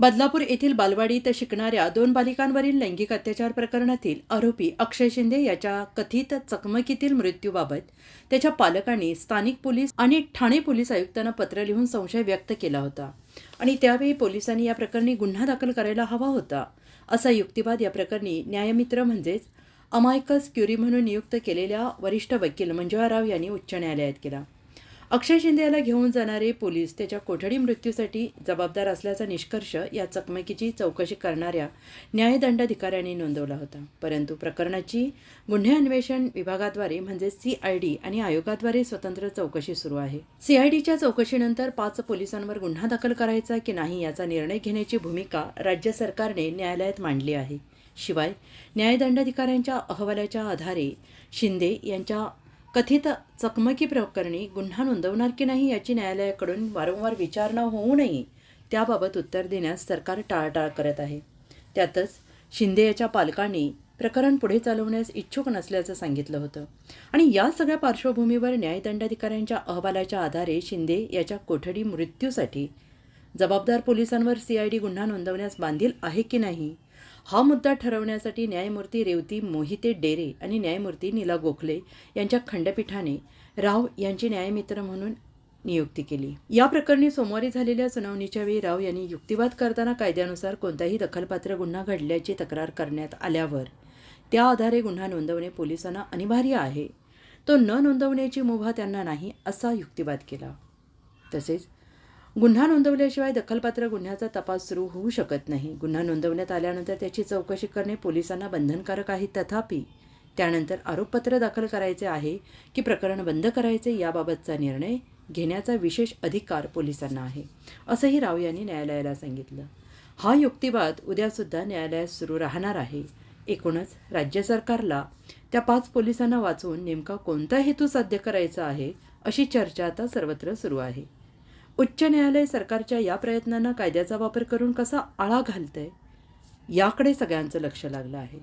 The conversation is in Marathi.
बदलापूर येथील बालवाडी इथं शिकणाऱ्या दोन बालिकांवरील लैंगिक अत्याचार प्रकरणातील आरोपी अक्षय शिंदे याच्या कथित चकमकीतील मृत्यूबाबत त्याच्या पालकांनी स्थानिक पोलीस आणि ठाणे पोलीस आयुक्तांना पत्र लिहून संशय व्यक्त केला होता. आणि त्यावेळी पोलिसांनी या प्रकरणी गुन्हा दाखल करायला हवा होता असा युक्तिवाद या प्रकरणी न्यायमित्र म्हणजेच अमायकस क्युरी म्हणून नियुक्त केलेल्या वरिष्ठ वकील मंजुळा राव यांनी उच्च न्यायालयात केला. अक्षय शिंदे याला घेऊन जाणारे पोलीस त्याच्या कोठडी मृत्यूसाठी जबाबदार असल्याचा निष्कर्ष या चकमकीची चौकशी करणाऱ्या न्यायदंडाधिकाऱ्यांनी नोंदवला होता. परंतु प्रकरणाची गुन्हे अन्वेषण विभागाद्वारे म्हणजे सी आय डी आणि आयोगाद्वारे स्वतंत्र चौकशी सुरू आहे. सी आय डीच्या चौकशीनंतर पाच पोलिसांवर गुन्हा दाखल करायचा की नाही याचा निर्णय घेण्याची भूमिका राज्य सरकारने न्यायालयात मांडली आहे. शिवाय न्यायदंडाधिकाऱ्यांच्या अहवालाच्या आधारे शिंदे यांच्या कथित चकमकी प्रकरणी गुन्हा नोंदवणार की नाही याची न्यायालयाकडून वारंवार विचारणा होऊनही त्याबाबत उत्तर देण्यास सरकार टाळाटाळ करत आहे. त्यातच शिंदे याच्या पालकांनी प्रकरण पुढे चालवण्यास इच्छुक नसल्याचं सांगितलं होतं. आणि या सगळ्या पार्श्वभूमीवर न्यायदंडाधिकाऱ्यांच्या अहवालाच्या आधारे शिंदे याच्या कोठडी मृत्यूसाठी जबाबदार पोलिसांवर सीआयडी गुन्हा नोंदवण्यास बांधील आहे की नाही हा मुद्दा ठरवण्यासाठी न्यायमूर्ती रेवती मोहिते डेरे आणि न्यायमूर्ती नीला गोखले यांच्या खंडपीठाने राव यांची न्यायमित्र म्हणून नियुक्ती केली. या प्रकरणी सोमवारी झालेल्या सुनावणीच्या वेळी राव यांनी युक्तिवाद करताना कायद्यानुसार कोणताही दखलपात्र गुन्हा घडल्याची तक्रार करण्यात आल्यावर त्या आधारे गुन्हा नोंदवणे पोलिसांना अनिवार्य आहे. तो न नोंदवण्याची मुभा त्यांना नाही असा युक्तिवाद केला. तसेच गुन्हा नोंदवल्याशिवाय दखलपात्र गुन्ह्याचा तपास सुरू होऊ शकत नाही. गुन्हा नोंदवण्यात आल्यानंतर त्याची चौकशी करणे पोलिसांना बंधनकारक आहे. तथापि त्यानंतर आरोपपत्र दाखल करायचे आहे की प्रकरण बंद करायचे याबाबतचा निर्णय घेण्याचा विशेष अधिकार पोलिसांना आहे असंही राव यांनी न्यायालयाला सांगितलं. हा युक्तिवाद उद्यासुद्धा न्यायालयात सुरू राहणार आहे. एकूणच राज्य सरकारला त्या पाच पोलिसांना वाचवून नेमका कोणता हेतू साध्य करायचा आहे अशी चर्चा आता सर्वत्र सुरू आहे. उच्च न्यायालय सरकारच्या या प्रयत्नांना कायद्याचा वापर करून कसा आळा घालतंय याकडे सगळ्यांचं लक्ष लागलं आहे.